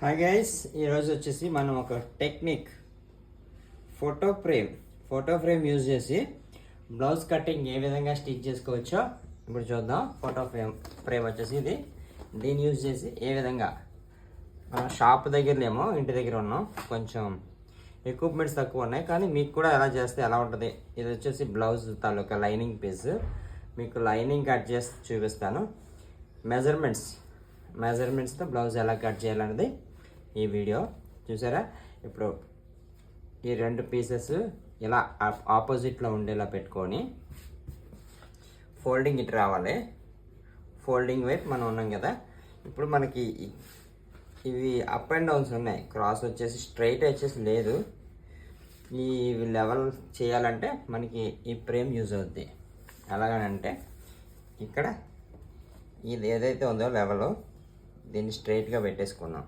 Hi guys ఈరోజు వచ్చేసి మనం ఒక technique photo frame photo frame use చేసి బ్లౌజ్ కటింగ్ ఏ విధంగా స్టిచ్ చేసుకోవచ్చో ఇప్పుడు చూద్దాం. ఫోటో ఫ్రేమ్ ఫ్రేమ్ వచ్చేసి ఇది. దీన్ని యూజ్ చేసి ఏ విధంగా? మన షాప్ దగ్గరలేమో ఇంటి దగ్గర ఉన్నాం. కొంచెం ఎక్విప్మెంట్స్ తక్కువ ఉన్నాయి కానీ మీకు కూడా ఎలా చేస్తే ఎలా ఉంటుంది? ఇది వచ్చేసి బ్లౌజ్ తాలూకా లైనింగ్ పీస్ మీకు లైనింగ్ కట్ చేసి చూపిస్తాను. మెజర్మెంట్స్ మెజర్మెంట్స్తో బ్లౌజ్ ఎలా కట్ చేయాలనేది ఈ వీడియో చూసారా? ఇప్పుడు ఈ రెండు పీసెస్ ఇలా ఆపోజిట్లో ఉండేలా పెట్టుకొని ఫోల్డింగ్ ఇటు రావాలి. ఫోల్డింగ్ వైపు మనం ఉన్నాం కదా. ఇప్పుడు మనకి ఇవి అప్ అండ్ డౌన్స్ ఉన్నాయి. క్రాస్ వచ్చేసి స్ట్రైట్ వచ్చేసి లేదు. ఈ లెవెల్ చేయాలంటే మనకి ఈ ఫ్రేమ్ యూజ్ అవుద్ది. ఎలాగనంటే ఇక్కడ ఇది ఏదైతే ఉందో లెవెల్ దీన్ని స్ట్రైట్గా పెట్టేసుకున్నాం.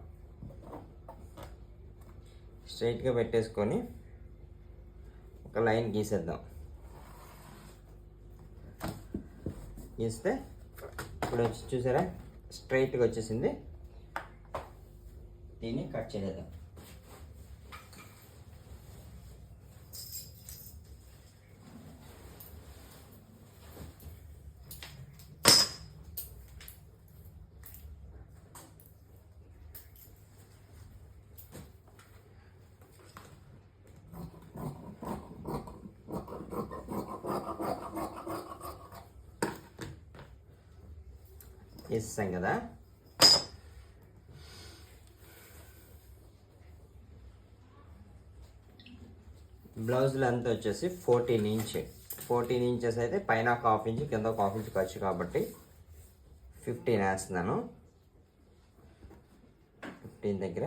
స్ట్రైట్గా పెట్టేసుకొని ఒక లైన్ గీసేద్దాం. గీస్తే ఇప్పుడు వచ్చి చూసారా? స్ట్రైట్గా వచ్చేసింది. దీన్ని కట్ చేసేద్దాం. చేస్తాం కదా. బ్లౌజ్ లెంత్ వచ్చేసి ఫోర్టీన్ ఇంచ్. ఫోర్టీన్ ఇంచెస్ అయితే పైన ఒక హాఫ్ ఇంచ్ కింద ఒక హాఫ్ ఇంచ్ ఖర్చు కాబట్టి ఫిఫ్టీన్ వేస్తున్నాను. ఫిఫ్టీన్ దగ్గర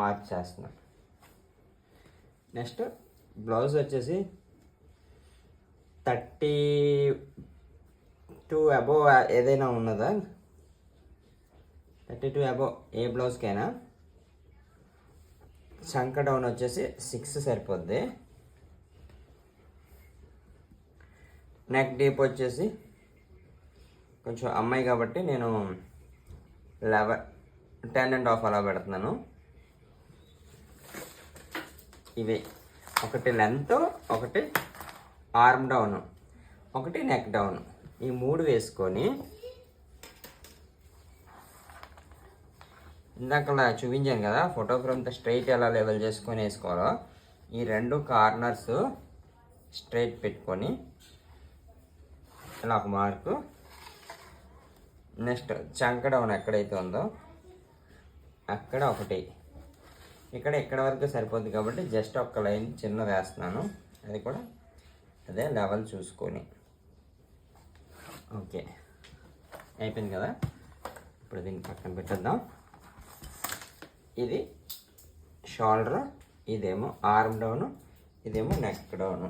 మార్క్ చేస్తున్నాను. నెక్స్ట్ బ్లౌజ్ వచ్చేసి థర్టీ టూ అబోవ్ uh, ఏదైనా ఉన్నదా? థర్టీ టూ అబోవ్ ఏ బ్లౌజ్కైనా? చంక డౌన్ వచ్చేసి సిక్స్ సరిపోద్ది. నెక్ డీప్ వచ్చేసి కొంచెం అమ్మాయి కాబట్టి నేను లెవెన్ టెన్ అండ్ హాఫ్ అలా పెడుతున్నాను. ఇవి ఒకటి లెంత్ ఒకటి ఆర్మ్ డౌన్ ఒకటి నెక్ డౌన్ ఈ మూడు వేసుకొని ఇందాక చూపించాను కదా ఫోటో ఫ్రేమ్తో స్ట్రైట్ ఎలా లెవెల్ చేసుకొని వేసుకోవాలో. ఈ రెండు కార్నర్స్ స్ట్రైట్ పెట్టుకొని ఇలా ఒక మార్కు నెక్స్ట్ చంక డౌన్ ఎక్కడైతే ఉందో అక్కడ ఒకటి. ఇక్కడ ఇక్కడ వరకు సరిపోద్ది కాబట్టి జస్ట్ ఒక లైన్ చిన్న వేస్తున్నాను. అది కూడా అదే లెవెల్ చూసుకొని. ఓకే. అయిపోయింది కదా? ఇప్పుడు దీన్ని పక్కన పెట్టేద్దాం. ఇది షోల్డర్ ఇదేమో ఆర్మ్ డౌన్ ఇదేమో నెక్ డౌన్.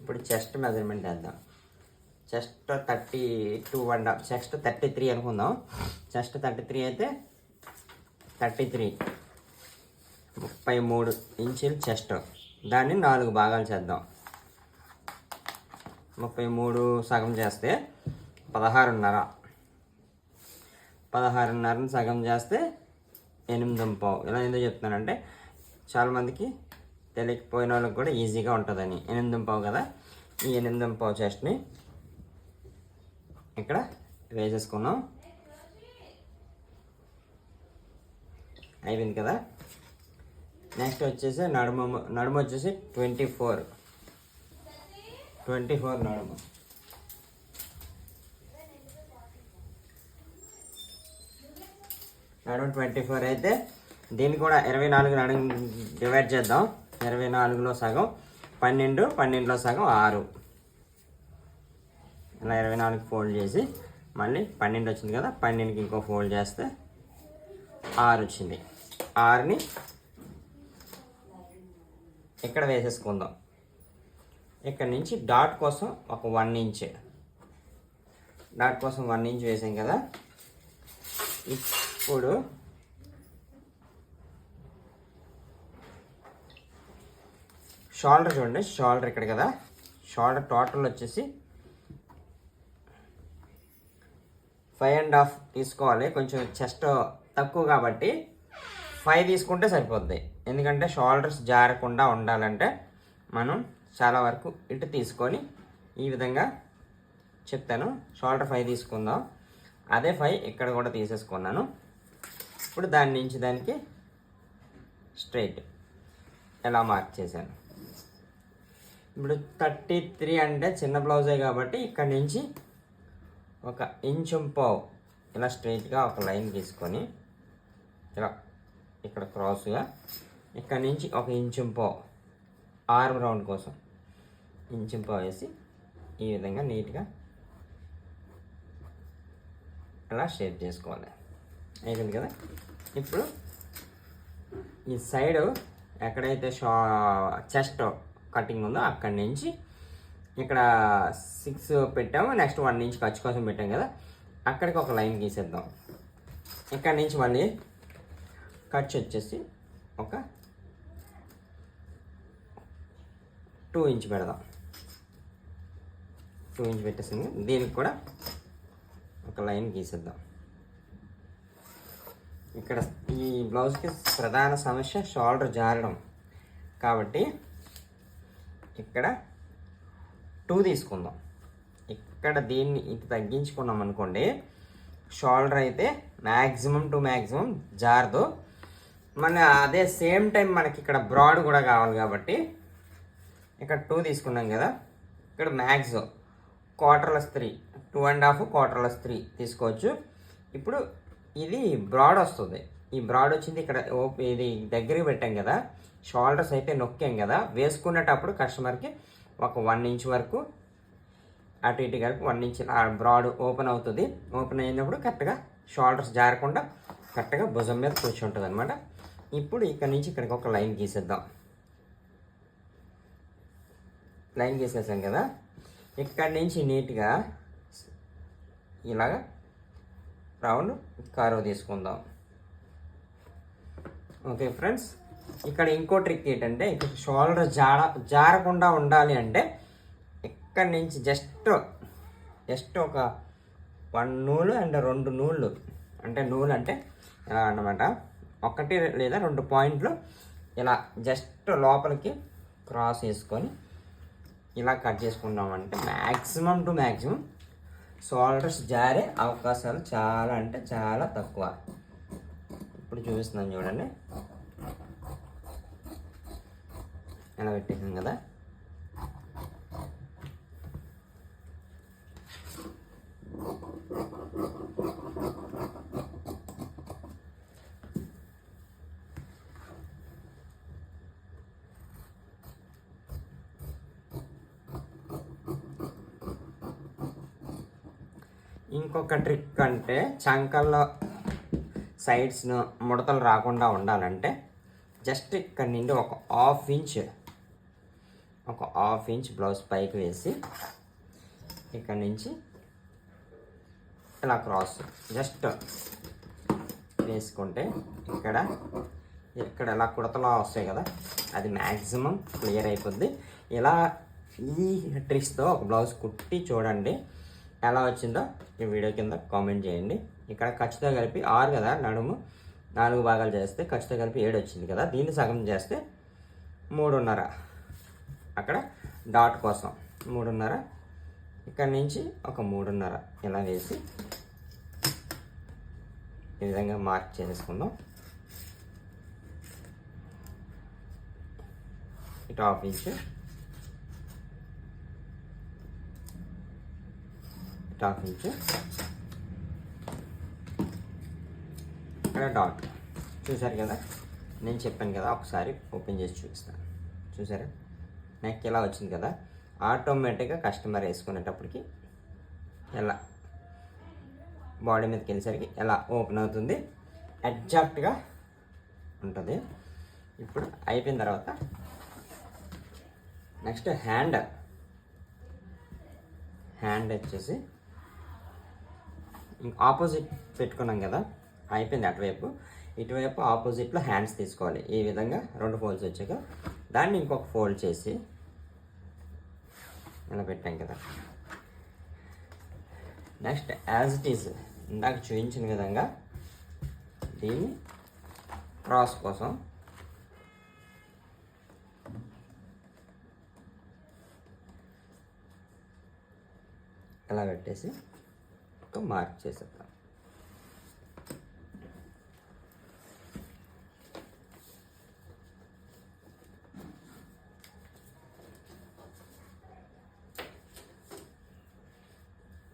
ఇప్పుడు చెస్ట్ మెజర్మెంట్ వేద్దాం. Chest thirty two and half chest thirty three అనుకుందాం. చెస్ట్ థర్టీ త్రీ అయితే థర్టీ త్రీ. ముప్పై మూడు ఇంచులు చెస్ట్. దాన్ని నాలుగు భాగాలు చేద్దాం. ముప్పై మూడు సగం చేస్తే పదహారున్నర. పదహారున్నరని సగం చేస్తే ఎనిమిది పావు ఇలా ఎందుకు చెప్తున్నానంటే చాలామందికి తెలియకపోయిన వాళ్ళకి కూడా ఈజీగా ఉంటుందని. ఎనిమిది పావు కదా? ఈ ఎనిమిది పావు చెస్ట్ని ఇక్కడ వేసేసుకున్నాం. అయిపోయింది కదా? నెక్స్ట్ వచ్చేసి నడుమ నడుమ వచ్చేసి ట్వంటీ ఫోర్ ట్వంటీ ఫోర్ నడుము. నడుమ ట్వంటీ ఫోర్ అయితే దీన్ని కూడా ఇరవై నాలుగు నడుము డివైడ్ చేద్దాం. ఇరవై నాలుగులో సగం పన్నెండు పన్నెండులో సగం ఆరు. ఇలా ఇరవై నాలుగు ఫోల్డ్ చేసి మళ్ళీ పన్నెండు వచ్చింది కదా పన్నెండుకి ఇంకో ఫోల్డ్ చేస్తే ఆరు వచ్చింది. ఆరుని ఇక్కడ వేసేసుకుందాం. ఇక్కడ నుంచి డాట్ కోసం ఒక వన్ ఇంచ్. డాట్ కోసం వన్ ఇంచ్ వేసాం కదా. ఇప్పుడు షోల్డర్ చూడండి షోల్డర్ ఇక్కడ కదా. షోల్డర్ టోటల్ వచ్చేసి ఫైవ్ అండ్ హాఫ్ తీసుకోవాలి. కొంచెం చెస్ట్ తక్కువ కాబట్టి ఫైవ్ తీసుకుంటే సరిపోద్ది. ఎందుకంటే షోల్డర్స్ జారకుండా ఉండాలంటే మనం చాలా వరకు ఇటు తీసుకొని ఈ విధంగా చెప్తాను షోల్డర్ ఫైవ్ తీసుకుందాం. అదే ఫైవ్ ఇక్కడ కూడా తీసేసుకున్నాను. ఇప్పుడు దాని నుంచి దానికి స్ట్రైట్ ఎలా మార్క్ చేశాను? ఇప్పుడు థర్టీ త్రీ అంటే చిన్న బ్లౌజే కాబట్టి ఇక్కడ నుంచి ఒక ఇంచు పావు ఇలా స్ట్రైట్గా ఒక లైన్ తీసుకొని ఇలా ఇక్కడ క్రాస్గా ఇక్కడ నుంచి ఒక ఇంచింపో ఆర్మ్ రౌండ్ కోసం ఇంచింపో వేసి ఈ విధంగా నీట్గా అలా షేప్ చేసుకోవాలి. అయిపోయింది కదా? ఇప్పుడు ఈ సైడ్ ఎక్కడైతే షా చెస్ట్ కటింగ్ ఉందో అక్కడి నుంచి ఇక్కడ సిక్స్ పెట్టాము. నెక్స్ట్ వన్ ఇంచ్ ఖర్చు కోసం పెట్టాం కదా? అక్కడికి ఒక లైన్ గీసేద్దాం. ఇక్కడ నుంచి మళ్ళీ ఖర్చు వచ్చేసి ఒక టూ ఇంచ్ పెడదాం. టూ ఇంచ్ పెట్టేసింది. దీనికి కూడా ఒక లైన్ గీసేద్దాం. ఇక్కడ ఈ బ్లౌజ్కి ప్రధాన సమస్య షోల్డర్ జారడం. కాబట్టి ఇక్కడ టూ తీసుకుందాం. ఇక్కడ దీన్ని ఇది తగ్గించుకున్నాం అనుకోండి షోల్డర్ అయితే మ్యాక్సిమం టు మ్యాక్సిమం జారదు. మన అదే సేమ్ టైం మనకి ఇక్కడ బ్రాడ్ కూడా కావాలి కాబట్టి ఇక్కడ టూ తీసుకున్నాం కదా. ఇక్కడ max quarter less three two and half quarter less three తీసుకోవచ్చు. ఇప్పుడు ఇది బ్రాడ్ వస్తుంది. ఈ బ్రాడ్ వచ్చింది ఇక్కడ ఓ- ఇది దగ్గరికి పెట్టాం కదా. షోల్డర్స్ అయితే నొక్కాం కదా. వేసుకునేటప్పుడు కస్టమర్కి ఒక వన్ ఇంచ్ వరకు అటు ఇటు కలిపి వన్ ఇంచ్ బ్రాడ్ ఓపెన్ అవుతుంది. ఓపెన్ అయినప్పుడు కరెక్ట్గా షోల్డర్స్ జారకుండా కరెక్ట్గా భుజం మీద కూర్చుంటుంది అనమాట ఇప్పుడు ఇక్కడ నుంచి ఇక్కడికి ఒక లైన్ గీసేద్దాం. లైన్ గీసేసాం కదా? ఇక్కడి నుంచి నీట్గా ఇలాగ రౌండ్ కారు తీసుకుందాం. ఓకే ఫ్రెండ్స్ ఇక్కడ ఇంకో ట్రిక్ ఏంటంటే ఇక్కడ షోల్డర్ జాడ జారకుండా ఉండాలి అంటే ఇక్కడి నుంచి జస్ట్ జస్ట్ ఒక వన్ నూలు అండ్ రెండు నూళ్ళు. అంటే నూలు అంటే ఎలా అన్నమాట? ఒకటి లేదా రెండు పాయింట్లు ఇలా జస్ట్ లోపలికి క్రాస్ చేసుకొని ఇలా కట్ చేసుకున్నామంటే మ్యాక్సిమం టు మ్యాక్సిమం షోల్డర్స్ జారే అవకాశాలు చాలా అంటే చాలా తక్కువ. ఇప్పుడు చూపిస్తున్నాను చూడండి. ఎలా పెట్టేసాం కదా? ఇంకొక ట్రిక్ అంటే చంకల్లో సైడ్స్ను ముడతలు రాకుండా ఉండాలంటే జస్ట్ ఇక్కడ నుండి ఒక హాఫ్ ఇంచ్ ఒక హాఫ్ ఇంచ్ బ్లౌజ్ పైకి వేసి ఇక్కడ నుంచి ఇలా క్రాస్ జస్ట్ వేసుకుంటే ఇక్కడ ఇక్కడ ఇలా కుడతలా వస్తాయి కదా అది మ్యాక్సిమం క్లియర్ అయిపోద్ది. ఇలా ఈ ట్రిక్స్తో ఒక బ్లౌజ్ కుట్టి చూడండి. ఎలా వచ్చిందో ఈ వీడియో కింద కామెంట్ చేయండి. ఇక్కడ ఖచ్చితంగా కలిపి ఆరు కదా నడుము నాలుగు భాగాలు చేస్తే ఖచ్చితంగా కలిపి ఏడు వచ్చింది కదా. దీన్ని సగం చేస్తే మూడున్నర. అక్కడ డాట్ కోసం మూడున్నర. ఇక్కడ నుంచి ఒక మూడున్నర ఇలా వేసి ఈ విధంగా మార్క్ చేసుకుందాం. ఇటు హాఫ్ ఇటు నుంచి ఇక్కడ డాట్ చూసారు కదా? నేను చెప్పాను కదా ఒకసారి ఓపెన్ చేసి చూపిస్తాను. చూసారా నాకు ఇలా వచ్చింది కదా? ఆటోమేటిక్గా కస్టమర్ వేసుకునేటప్పటికి ఎలా? బాడీ మీదకి వెళ్ళేసరికి ఎలా ఓపెన్ అవుతుంది? ఎగ్జాక్ట్గా ఉంటుంది. ఇప్పుడు అయిపోయిన తర్వాత నెక్స్ట్ హ్యాండ్ హ్యాండ్ వచ్చేసి ఆపోజిట్ పెట్టుకున్నాం కదా అయిపోయింది అటువైపు. ఇటువైపు ఆపోజిట్లో హ్యాండ్స్ తీసుకోవాలి. ఈ విధంగా రెండు ఫోల్స్ వచ్చాక దాన్ని ఇంకొక ఫోల్డ్ చేసి ఇలా పెట్టాం కదా. నెక్స్ట్ యాజ్ ఇట్ ఈస్ ఇందాక చూపించిన విధంగా దీన్ని క్రాస్ కోసం ఇలా పెట్టేసి మొత్తం మార్క్ చేసేద్దాం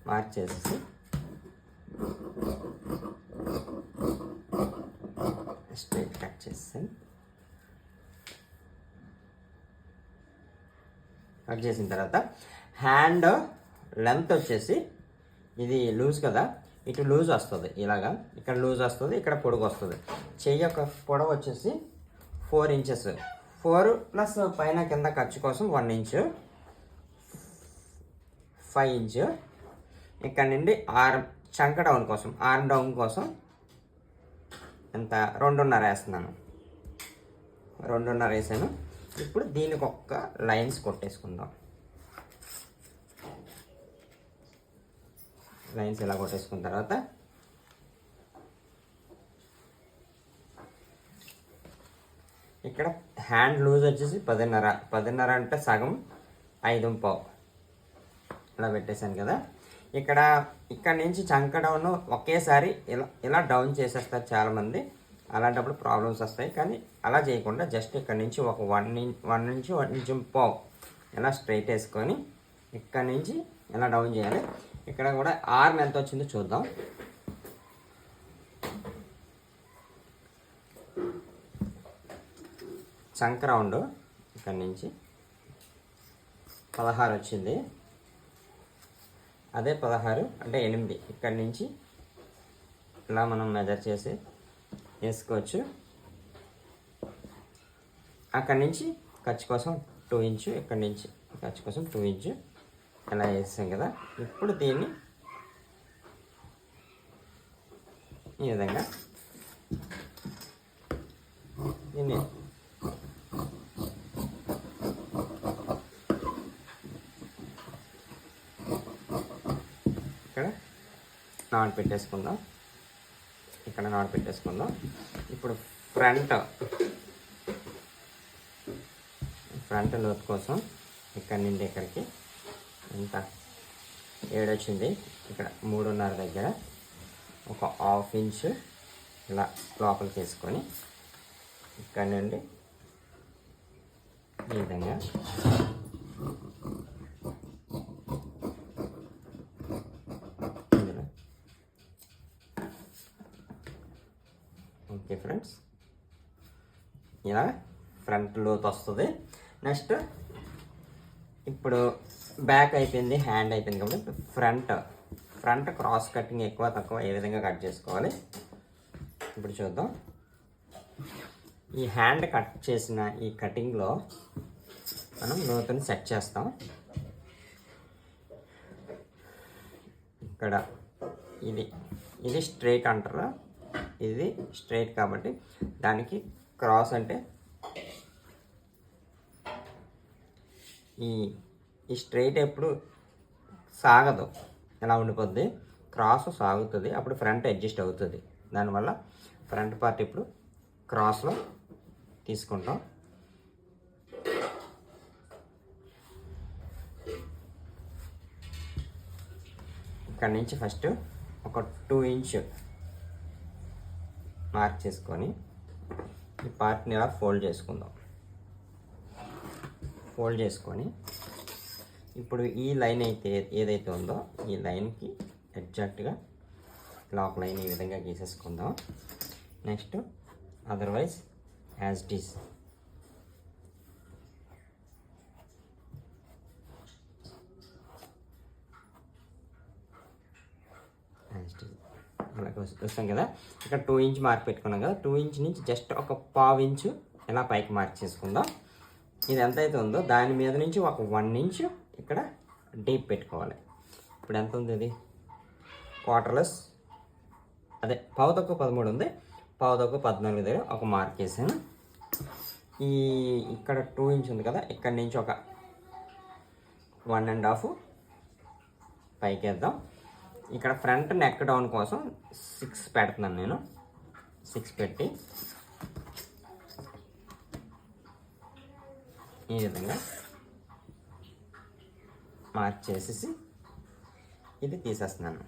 మార్క్ చేసేసి స్ట్రైట్ కట్ చేసేసాను కట్ చేసిన తర్వాత హ్యాండ్ లెంత్ వచ్చేసి ఇది లూజ్ కదా? ఇటు లూజ్ వస్తుంది ఇలాగా. ఇక్కడ లూజ్ వస్తుంది ఇక్కడ పొడుగు వస్తుంది. చెయ్యి యొక్క పొడవు వచ్చేసి ఫోర్ ఇంచెస్. ఫోర్ ప్లస్ పైన కింద ఖర్చు కోసం వన్ ఇంచు. Five inch. ఇక్కడ నుండి ఆర్మ్ చంక డౌన్ కోసం ఆర్మ్ డౌన్ కోసం ఎంత? రెండున్నర వేస్తున్నాను. రెండున్నర వేసాను. ఇప్పుడు దీనికి ఒక్క లైన్స్ కొట్టేసుకుందాం. లైన్స్ ఇలా కొట్టేసుకున్న తర్వాత ఇక్కడ హ్యాండ్ లూజ్ వచ్చేసి పదిన్నర. పదిన్నర అంటే సగం ఐదు పావు. ఇలా పెట్టేశాను కదా. ఇక్కడ ఇక్కడ నుంచి చంక డౌన్ ఒకేసారి ఇలా ఇలా డౌన్ చేసేస్తారు చాలామంది. అలాంటప్పుడు ప్రాబ్లమ్స్ వస్తాయి. కానీ అలా చేయకుండా జస్ట్ ఇక్కడ నుంచి ఒక వన్ ఇంచ్ వన్ నుంచి వన్ ఇంచ్ పావు. ఇలా స్ట్రైట్ వేసుకొని ఇక్కడ నుంచి ఇలా డౌన్ చేయాలి. ఇక్కడ కూడా ఆర్మ్ ఎంత వచ్చిందో చూద్దాం. చంక్ రౌండ్ ఇక్కడ నుంచి పదహారు వచ్చింది. అదే పదహారు అంటే ఎనిమిది. ఇక్కడి నుంచి ఇలా మనం మెజర్ చేసి వేసుకోవచ్చు. అక్కడి నుంచి ఖర్చు కోసం టూ ఇంచు ఇక్కడి నుంచి ఖర్చు కోసం టూ ఇంచు ఇలా వేసాం కదా ఇప్పుడు దీన్ని ఈ విధంగా దీన్ని ఇక్కడ నాట్ పెట్టేసుకుందాం ఇక్కడ నాట్ పెట్టేసుకుందాం ఇప్పుడు ఫ్రంట్ ఫ్రంట్ లోతు కోసం ఇక్కడ నుండి ఇక్కడికి ఎంత ఏడొచ్చింది. ఇక్కడ మూడున్నర దగ్గర ఒక హాఫ్ ఇంచ్ ఇలా లోపలికి వేసుకొని ఇక్కడ నుండి ఈ విధంగా ఓకే ఫ్రెండ్స్. ఇలా ఫ్రంట్ లోత్ వస్తుంది నెక్స్ట్ ఇప్పుడు బ్యాక్ అయిపోయింది హ్యాండ్ అయిపోయింది కాబట్టి ఫ్రంట్ ఫ్రంట్ క్రాస్ కటింగ్ ఎక్కువ తక్కువ ఏ విధంగా కట్ చేసుకోవాలి? ఇప్పుడు చూద్దాం. ఈ హ్యాండ్ కట్ చేసిన ఈ కటింగ్లో మనం నూతన సెట్ చేస్తాం. ఇక్కడ ఇది ఇది స్ట్రైట్ అంటారా. ఇది స్ట్రైట్ కాబట్టి దానికి క్రాస్ అంటే ఈ ఈ స్ట్రైట్ ఎప్పుడు సాగదు. ఎలా ఉండిపోద్ది? క్రాస్ సాగుతుంది అప్పుడు ఫ్రంట్ అడ్జస్ట్ అవుతుంది. దానివల్ల ఫ్రంట్ పార్ట్ ఇప్పుడు క్రాస్లో తీసుకుంటాం. ఇక్కడ నుంచి ఫస్ట్ ఒక టూ ఇంచ్ మార్క్ చేసుకొని ఈ పార్ట్ని ఇలా ఫోల్డ్ చేసుకుందాం. ఫోల్డ్ చేసుకొని ఇప్పుడు ఈ లైన్ అయితే ఏదైతే ఉందో ఈ లైన్కి ఎగ్జాక్ట్గా ఇలా లైన్ ఈ విధంగా గీసేసుకుందాం. Next otherwise as it is అలా వస్తాం కదా? ఇక్కడ టూ ఇంచ్ మార్క్ పెట్టుకున్నాం కదా? టూ ఇంచ్ నుంచి జస్ట్ ఒక పావు ఇంచు ఇలా పైకి మార్క్ చేసుకుందాం? ఇది ఎంత అయితే ఉందో దాని మీద నుంచి ఒక వన్ ఇంచ్ ఇక్కడ డీప్ పెట్టుకోవాలి. ఇప్పుడు ఎంత ఉంది ఇది? క్వార్టర్లెస్ అదే పావు తక్కువ పదమూడు ఉంది. పావు తక్కువ పద్నాలుగు దగ్గర ఒక మార్క్ వేసాను. ఈ ఇక్కడ టూ ఇంచ్ ఉంది కదా ఇక్కడ నుంచి ఒక వన్ అండ్ హాఫ్ పైకి వేద్దాం. ఇక్కడ ఫ్రంట్ నెక్ డౌన్ కోసం సిక్స్ పెడుతున్నాను నేను. సిక్స్ పెట్టి ఈ విధంగా మార్క్ చేసేసి ఇది తీసేస్తున్నాను.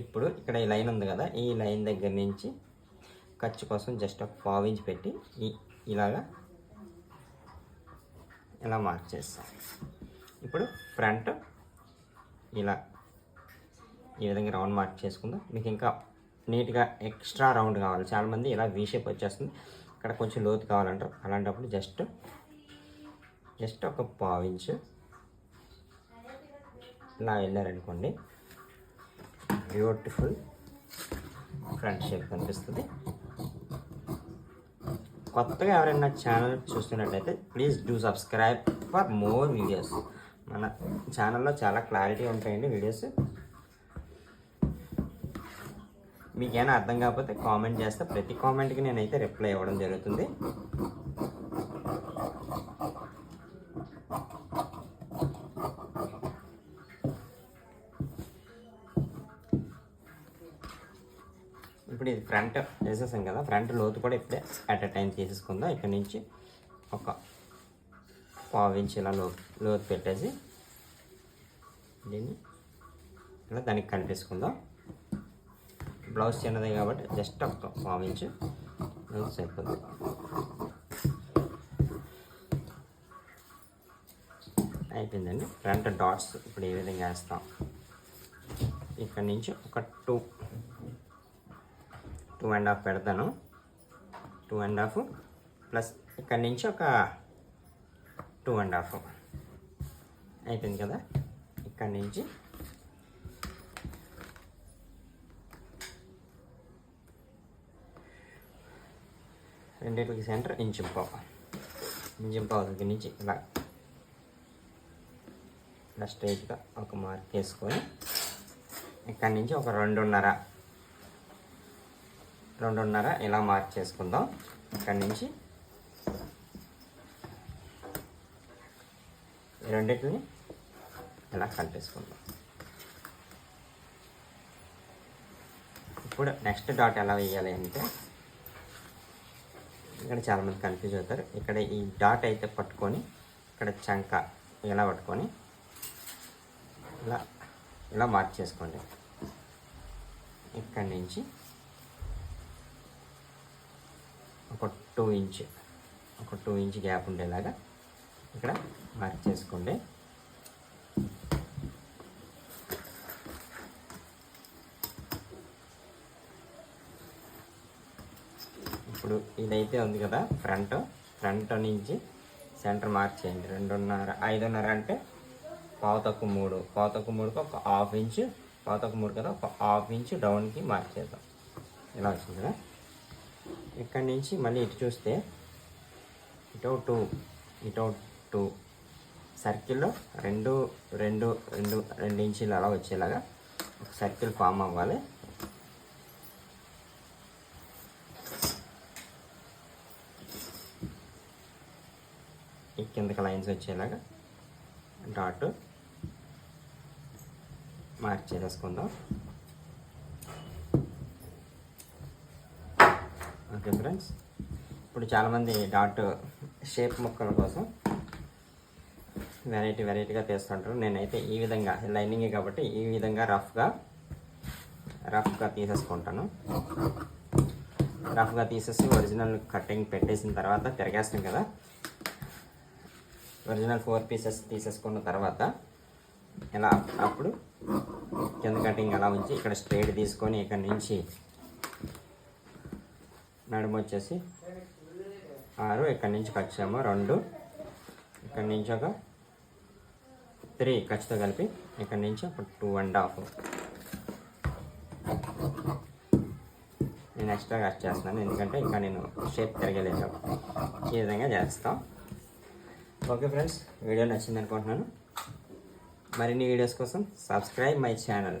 ఇప్పుడు ఇక్కడ ఈ లైన్ ఉంది కదా ఈ లైన్ దగ్గర నుంచి ఖర్చు కోసం జస్ట్ ఒక పావు ఇంచ్ పెట్టి ఈ ఇలాగా ఇలా మార్క్ చేస్తాం ఇప్పుడు ఫ్రంట్ ఇలా ఈ విధంగా రౌండ్ మార్క్ చేసుకుందాం. మీకు ఇంకా నీట్గా ఎక్స్ట్రా రౌండ్ కావాలి. చాలామంది ఇలా వీ షేప్ వచ్చేస్తుంది. ఇక్కడ కొంచెం లోతు కావాలంటారు. అలాంటప్పుడు జస్ట్ జస్ట్ ఒక పావు ఇంచు ఇలా వెళ్ళారనుకోండి. బ్యూటిఫుల్ ఫ్రంట్ షేప్ కనిపిస్తుంది. కొత్తగా ఎవరైనా ఛానల్ చూస్తున్నట్టయితే please do subscribe for more videos మన ఛానల్లో చాలా క్లారిటీ ఉంటాయండి వీడియోస్ మీకేమైనా అర్థం కాకపోతే కామెంట్ చేస్తే ప్రతి కామెంట్కి నేనైతే రిప్లై ఇవ్వడం జరుగుతుంది ఇప్పుడు ఇది ఫ్రంట్ వేసేసాం కదా ఫ్రంట్ లోతు కూడా ఇప్పుడే అట్ అ టైం తీసేసుకుందాం ఇక్కడ నుంచి ఒక పావు ఇంచ్ ఇలా లో లోతు పెట్టేసి దీన్ని ఇలా దానికి కనిపిసుకుందాం బ్లౌజ్ చిన్నదే కాబట్టి జస్ట్ ఒక పావు ఇంచు సరిపోతుంది అయిపోయిందండి. ఫ్రంట్ డాట్స్ ఇప్పుడు ఏ విధంగా వేస్తాం? ఇక్కడ నుంచి ఒక టూ టూ అండ్ హాఫ్ పెడతాను. టూ అండ్ హాఫ్ ప్లస్ ఇక్కడ నుంచి ఒక టూ అండ్ హాఫ్ అయిపోయింది కదా? ఇక్కడ నుంచి రెండింటికి సెంటర్ ఇంచుంపావు ఇంచుంపావు దగ్గర నుంచి ఇలా ఇలా స్ట్రైట్గా ఒక మార్క్ వేసుకొని ఇక్కడి నుంచి ఒక రెండున్నర రెండున్నర ఇలా మార్చేసుకుందాం ఇక్కడి నుంచి రెండింటిని ఇలా కలిపేసుకుందాం ఇప్పుడు నెక్స్ట్ డాట్ ఎలా వేయాలి అంటే ఇక్కడ చాలామంది కన్ఫ్యూజ్ అవుతారు. ఇక్కడ ఈ డాట్ అయితే పట్టుకొని ఇక్కడ చంక ఇలా పట్టుకొని ఇలా ఇలా మార్చేసుకోండి ఇక్కడి నుంచి ఒక టూ ఇంచ్ ఒక టూ ఇంచ్ గ్యాప్ ఉండేలాగా ఇక్కడ మార్క్ చేసుకోండి. ఇప్పుడు ఇదైతే ఉంది కదా ఫ్రంట్ ఫ్రంట్ నుంచి సెంటర్ మార్క్ చేయండి. రెండున్నర ఐదున్నర అంటే పావు మూడు పావు మూడుకి ఒక హాఫ్ ఇంచ్ పావు మూడు కదా ఒక హాఫ్ ఇంచ్ డౌన్కి మార్క్ చేద్దాం. ఇలా వచ్చింది కదా? ఇక్కడి నుంచి మళ్ళీ ఇటు చూస్తే ఇటో టూ ఇటో టూ సర్కిల్లో రెండు రెండు రెండు రెండు ఇంచులు అలా వచ్చేలాగా ఒక సర్కిల్ ఫామ్ అవ్వాలి. ఈ కిందకి లైన్స్ వచ్చేలాగా డాట్ మార్క్ చేసేసుకుందాం ఓకే ఫ్రెండ్స్ ఇప్పుడు చాలామంది డాట్ షేప్ ముక్కల కోసం వెరైటీ వెరైటీగా తీస్తుంటారు. నేనైతే ఈ విధంగా లైనింగ్ కాబట్టి ఈ విధంగా రఫ్గా రఫ్గా తీసేసుకుంటాను. రఫ్గా తీసేసి ఒరిజినల్ కటింగ్ పెట్టేసిన తర్వాత తిరగేస్తాం కదా. ఒరిజినల్ ఫోర్ పీసెస్ తీసేసుకున్న తర్వాత ఇలా అప్పుడు కింద కటింగ్ అలా ఉంచి ఇక్కడ స్ట్రైట్ తీసుకొని ఇక్కడ నుంచి నడుము వచ్చేసి ఆరు ఇక్కడ నుంచి ఖర్చేమో రెండు. ఇక్కడి నుంచి ఒక త్రీ ఖర్చుతో కలిపి ఇక్కడి నుంచి ఒక టూ అండ్ హాఫ్. నేను ఎక్స్ట్రా కట్ చేస్తున్నాను ఎందుకంటే ఇంకా నేను షేప్ తిరగలేదు. ఈ విధంగా చేస్తాం. ఓకే ఫ్రెండ్స్ వీడియో నచ్చింది అనుకుంటున్నాను. మరిన్ని వీడియోస్ కోసం సబ్స్క్రైబ్ మై ఛానల్.